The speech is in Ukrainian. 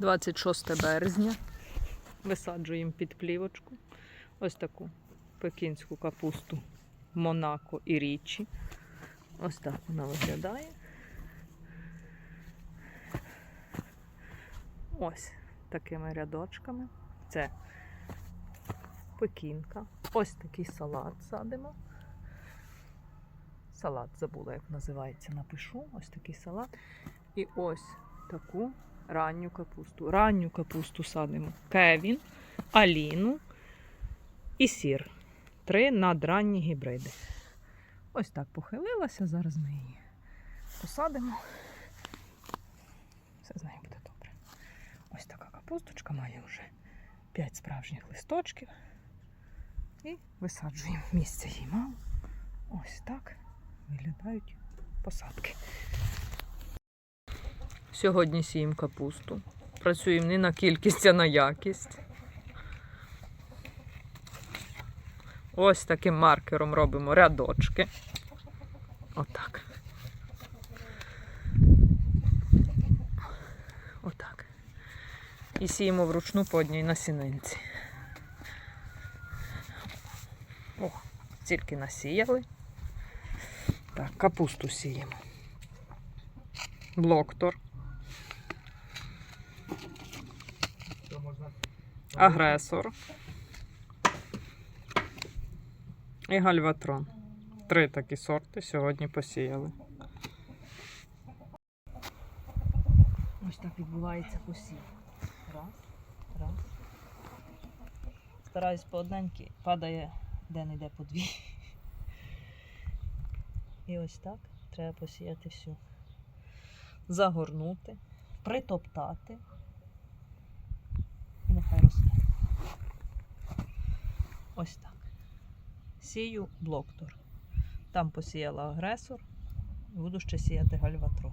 26 березня. Висаджуємо під плівочку. Ось таку пекінську капусту Монако і Річі. Ось так вона виглядає. Ось такими рядочками. Це пекінка. Ось такий салат садимо. Салат забула, як називається, напишу. Ось такий салат. І ось таку ранню капусту. Ранню капусту садимо. Кевін, Аліну і сір. Три надранні гібриди. Ось так похилилася. Зараз ми її посадимо. Все з нею буде добре. Ось така капусточка має вже 5 справжніх листочків. І висаджуємо місце їй мало. Ось так виглядають посадки. Сьогодні сіємо капусту. Працюємо не на кількість, а на якість. Ось таким маркером робимо рядочки. Отак. Отак. І сіємо вручну по одній насінинці. О, тільки насіяли. Так, капусту сіємо. Блоктор. Агресор. І гальватрон. Три такі сорти сьогодні посіяли. Ось так відбувається посів. Раз, раз. Стараюсь по одненьки, падає де-не-де по дві. І ось так треба посіяти всю. Загорнути, притоптати. Нехай росте. Ось так. Сію блоктор. Там посіяла агресор. Буду ще сіяти гальватрон.